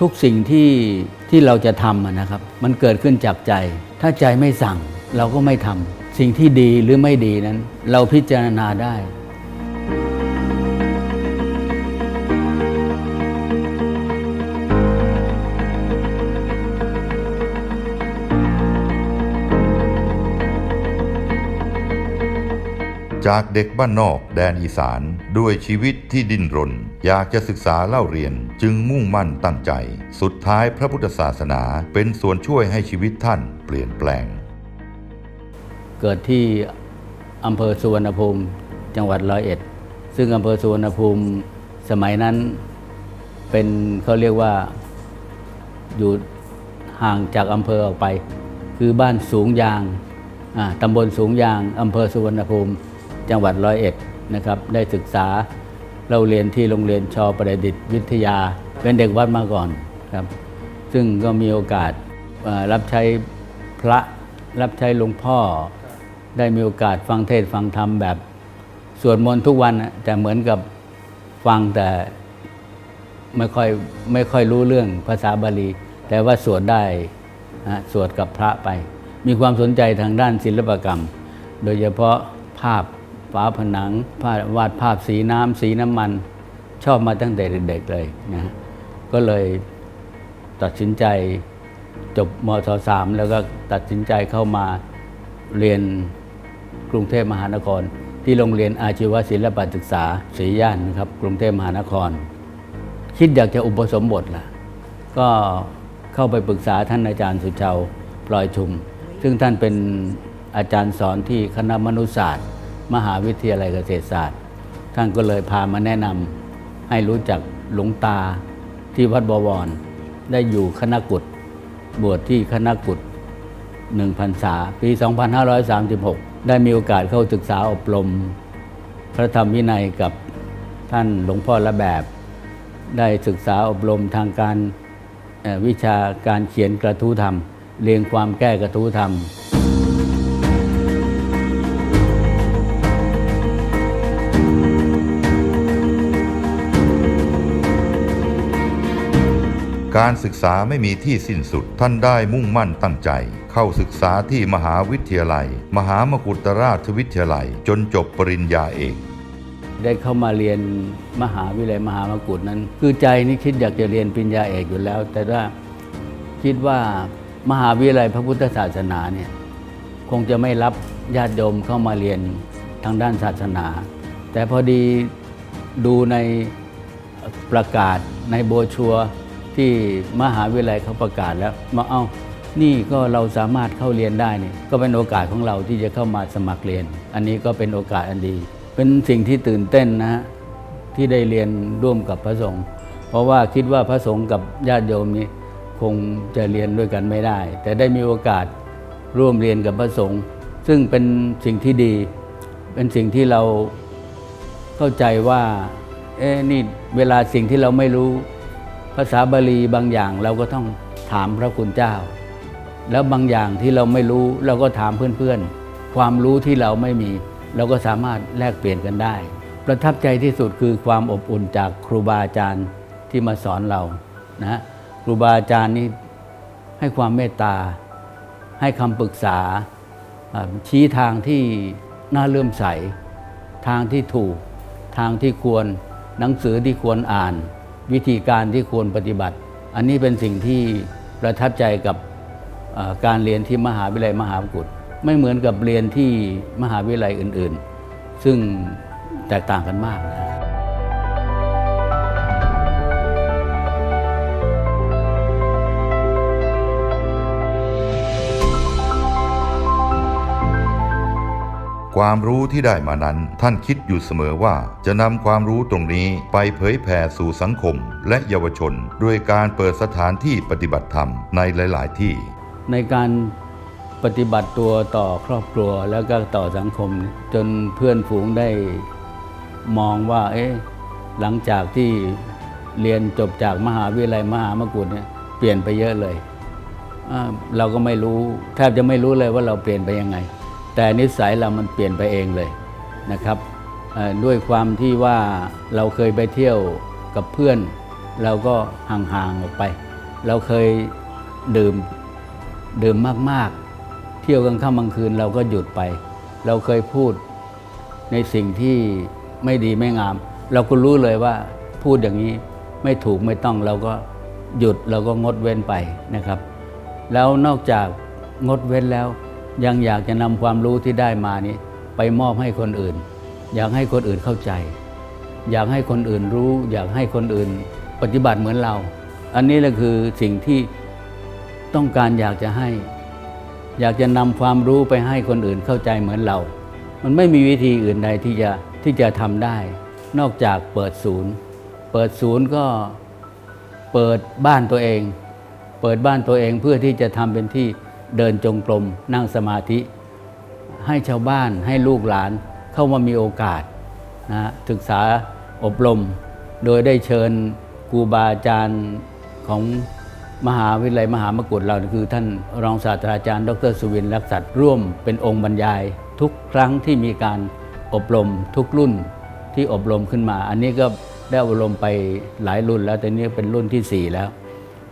ทุกสิ่งที่ที่เราจะทำนะครับ มันเกิดขึ้นจากใจ ถ้าใจไม่สั่งเราก็ไม่ทำสิ่งที่ดีหรือไม่ดีนั้น เราพิจารณาได้ จากเด็กบ้านนอกแดนอีสาน ด้วยชีวิตที่ดิ้นรน อยากจะศึกษาเล่าเรียนจึงมุ่งมั่นตั้งใจ สุดท้ายพระพุทธศาสนาเป็นส่วนช่วยให้ชีวิตท่านเปลี่ยนแปลง เกิดที่อำเภอสุวรรณภูมิจังหวัดร้อยเอ็ด ซึ่งอำเภอสุวรรณภูมิสมัยนั้นเป็นเขาเรียกว่าอยู่ห่างจากอำเภอออกไป คือบ้านสูงยางอ่าตำบลสูงยางอำเภอสุวรรณภูมิ จังหวัดร้อยเอ็ดนะครับได้ศึกษาเราเรียนที่โรงเรียนชอประดิษฐ์วิทยา เป็นเด็กวัดมาก่อนครับ ซึ่งก็มีโอกาสรับใช้พระรับใช้หลวงพ่อ ได้มีโอกาสฟังเทศฟังธรรมแบบสวดมนต์ทุกวันนะแต่เหมือนกับฟังแต่ไม่ค่อยไม่ค่อยรู้เรื่องภาษาบาลี แต่ว่าสวดได้นะสวดกับพระไป มีความสนใจทางด้านศิลปกรรม โดยเฉพาะภาพ ฝาผนังาวาดภาพสีน้ำสีน้ำมัน ชอบมาตั้งแต่เด็กๆเลยนะฮะก็เลยตัดสินใจจบมศสามแล้วก็ตัดสินใจเข้ามาเรียนกรุงเทพมหานคร ที่โรงเรียนอาชีวศิลปศึกษาศรีย่านนะครับ กรุงเทพมหานคร คิดอยากจะอุปสมบทล่ะ ก็เข้าไปปรึกษาท่านอาจารย์สุชาวปลอยชุม ซึ่งท่านเป็นอาจารย์สอนที่คณะมนุษยศาสตร์ มหาวิทยาลัยเกษตรศาสตร์ ท่านก็เลยพามาแนะนำให้รู้จักหลวงตาที่วัดบวร ได้อยู่คณะกุฏบวชที่คณะกุฏหนึ่งพรรษาปี 2536 ได้มีโอกาสเข้าศึกษาอบรม พระธรรมวินัยกับท่านหลวงพ่อละแบบ ได้ศึกษาอบรมทางการวิชาการเขียนกระทู้ธรรม เรียงความแก้กระทู้ธรรม การศึกษาไม่มีที่สิ้นสุด ท่านได้มุ่งมั่นตั้งใจ เข้าศึกษาที่มหาวิทยาลัย มหามกุฏราชวิทยาลัย จนจบปริญญาเอกได้เข้ามาเรียนมหาวิทยาลัยมหามกุฏนั้น คือใจนี่คิดอยากจะเรียนปริญญาเอกอยู่แล้ว แต่ว่าคิดว่ามหาวิทยาลัยพระพุทธศาสนาเนี่ยคงจะไม่รับญาติโยมเข้ามาเรียนทางด้านศาสนา แต่พอดีดูในประกาศในโบชัวร์ ที่มหาวิทยาลัยเขาประกาศแล้วมาเอานี่ก็เราสามารถเข้าเรียนได้นี่ก็เป็นโอกาสของเราที่จะเข้ามาสมัครเรียน อันนี้ก็เป็นโอกาสอันดี เป็นสิ่งที่ตื่นเต้นนะฮะที่ได้เรียนร่วมกับพระสงฆ์เพราะว่าคิดว่าพระสงฆ์กับญาติโยมนี้คงจะเรียนด้วยกันไม่ได้ แต่ได้มีโอกาสร่วมเรียนกับพระสงฆ์ซึ่งเป็นสิ่งที่ดี เป็นสิ่งที่เราเข้าใจว่าเอ๊นี่เวลาสิ่งที่เราไม่รู้ ภาษาบาลีบางอย่างเราก็ต้องถามพระคุณเจ้า แล้วบางอย่างที่เราไม่รู้เราก็ถามเพื่อนๆ ความรู้ที่เราไม่มี เราก็สามารถแลกเปลี่ยนกันได้ ประทับใจที่สุดคือความอบอุ่นจากครูบาอาจารย์ที่มาสอนเรานะครูบาอาจารย์นี่ให้ความเมตตา ให้คำปรึกษาอ่าชี้ทางที่น่าเลื่อมใส ทางที่ถูก ทางที่ควร หนังสือที่ควรอ่าน วิธีการที่ควรปฏิบัติ อันนี้เป็นสิ่งที่ประทับใจกับการเรียนที่มหาวิทยาลัยมหามกุฏไม่เหมือนกับเรียนที่มหาวิทยาลัยอื่น ๆ ซึ่งแตกต่างกันมากนะ ความรู้ที่ได้มานั้น ท่านคิดอยู่เสมอว่า จะนำความรู้ตรงนี้ไปเผยแผ่สู่สังคม และเยาวชน ด้วยการเปิดสถานที่ปฏิบัติธรรมในหลาย ๆ ที่ ในการปฏิบัติตัวต่อครอบครัวแล้วก็ต่อสังคม จนเพื่อนฝูงได้มองว่า เอ๊ะหลังจากที่เรียนจบจากมหาวิทยาลัยมหามกุฏเนี่ยเปลี่ยนไปเยอะเลย เราก็ไม่รู้แทบจะไม่รู้เลยว่าเราเปลี่ยนไปยังไง แต่นิสัยเรามันเปลี่ยนไปเองเลยนะครับด้วยความที่ว่าเราเคยไปเที่ยวกับเพื่อน เราก็ห่างๆออกไป เราเคยดื่มดื่มมากๆ เที่ยวกลางค่ำกลางคืนเราก็หยุดไป เราเคยพูดในสิ่งที่ไม่ดีไม่งาม เราก็รู้เลยว่าพูดอย่างนี้ไม่ถูกไม่ต้องเราก็หยุดเราก็งดเว้นไปนะครับ แล้วนอกจากงดเว้นแล้ว ยังอยากจะนำความรู้ที่ได้มานี้ ไปมอบให้คนอื่น อยากให้คนอื่นเข้าใจ อยากให้คนอื่นรู้ อยากให้คนอื่น ปฏิบัติเหมือนเรา อันนี้แหละคือสิ่งที่ต้องการอยากจะให้ อยากจะนำความรู้ไปให้คนอื่นเข้าใจเหมือนเรา มันไม่มีวิธีอื่นใดที่จะที่จะทำได้ นอกจากเปิดศูนย์ เปิดศูนย์ก็เปิดบ้านตัวเอง เปิดบ้านตัวเองเพื่อที่จะทำเป็นที่ เดินจงกรมนั่งสมาธิ ให้ชาวบ้านให้ลูกหลานเข้ามามีโอกาสนะฮะศึกษาอบรม โดยได้เชิญครูบาอาจารย์ของมหาวิทยาลัยมหามกุฏเราคือ ท่านรองศาสตราจารย์ ดรสุวินทร์รักษัตร์ร่วมเป็นองค์บรรยาย ทุกครั้งที่มีการอบรมทุกรุ่นที่อบรมขึ้นมา อันนี้ก็ได้อบรมไปหลายรุ่นแล้วแต่นี้เป็นรุ่นที่ 4 แล้ว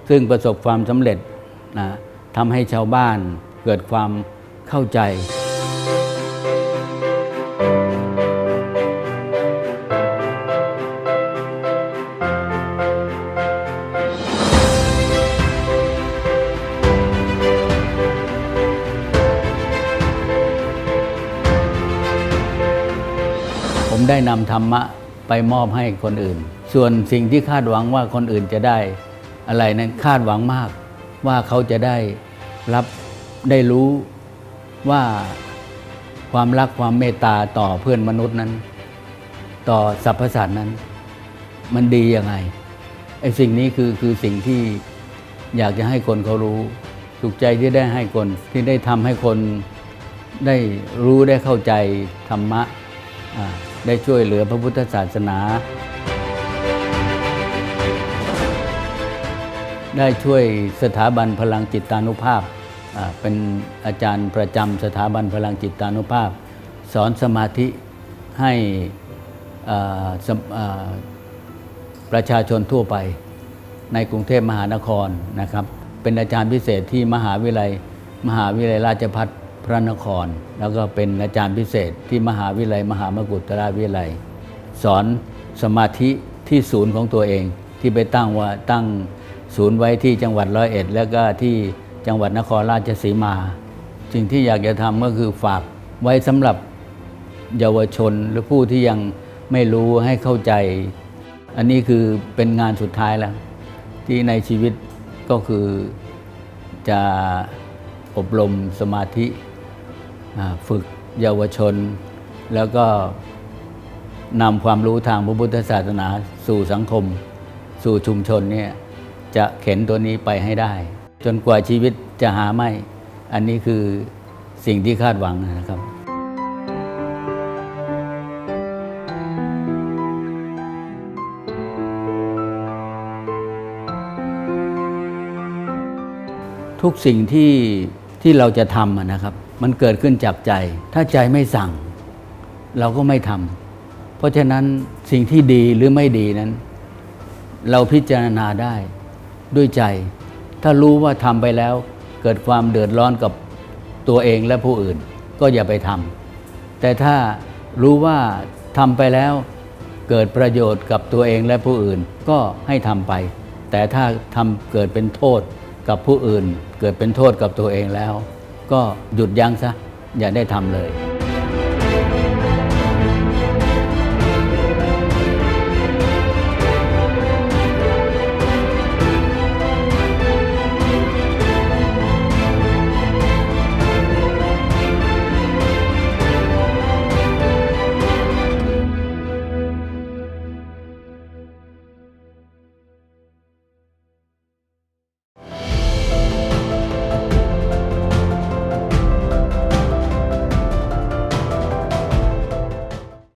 ซึ่งประสบความสำเร็จนะ ทำให้ชาวบ้านเกิดความเข้าใจ ผมได้นำธรรมะไปมอบให้คนอื่น ส่วนสิ่งที่คาดหวังว่าคนอื่นจะได้ อะไรนั้นคาดหวังมาก ว่าเขาจะได้รับได้รู้ว่าความรักความเมตตาต่อเพื่อนมนุษย์นั้น ต่อสรรพสัตว์นั้น มันดียังไงไอ้สิ่งนี้คือคือสิ่งที่อยากจะให้คนเขารู้สุขใจที่ได้ให้คนที่ได้ทำให้คนได้รู้ได้เข้าใจธรรมะ ได้ช่วยเหลือพระพุทธศาสนา ได้ช่วยสถาบันพลังจิตตานุภาพ เป็นอาจารย์ประจำสถาบันพลังจิตตานุภาพ สอนสมาธิให้ประชาชนทั่วไปในกรุงเทพมหานครนะครับ เป็นอาจารย์พิเศษที่มหาวิทยาลัยมหาวิทยาลัยราชภัฏพระนคร แล้วก็เป็นอาจารย์พิเศษที่มหาวิทยาลัย มหามกุฏราชวิทยาลัย สอนสมาธิที่ศูนย์ของตัวเองที่ไปตั้งว่าตั้ง ศูนย์ไว้ที่จังหวัดร้อยเอ็ด แล้วก็ที่จังหวัดนครราชสีมา สิ่งที่อยากจะทำก็คือฝากไว้สำหรับเยาวชนหรือผู้ที่ยังไม่รู้ให้เข้าใจ อันนี้คือเป็นงานสุดท้ายแล้ว ที่ในชีวิตก็คือจะอบรมสมาธิฝึกเยาวชน แล้วก็นำความรู้ทางพระพุทธศาสนาสู่สังคม สู่ชุมชนเนี่ย จะเข็นตัวนี้ไปให้ได้ จนกว่าชีวิตจะหาไม่ อันนี้คือสิ่งที่คาดหวังนะครับทุกสิ่งที่ที่เราจะทำนะครับ มันเกิดขึ้นจากใจ ถ้าใจไม่สั่ง เราก็ไม่ทำเพราะฉะนั้นสิ่งที่ดีหรือไม่ดีนั้น เราพิจารณาได้ ด้วยใจ ถ้ารู้ว่าทำไปแล้ว เกิดความเดือดร้อนกับตัวเองและผู้อื่น ก็อย่าไปทำแต่ถ้ารู้ว่าทำไปแล้ว เกิดประโยชน์กับตัวเองและผู้อื่นก็ให้ทำไป แต่ถ้าทำเกิดเป็นโทษกับผู้อื่น เกิดเป็นโทษกับตัวเองแล้ว ก็หยุดยั้งซะอย่าได้ทำเลย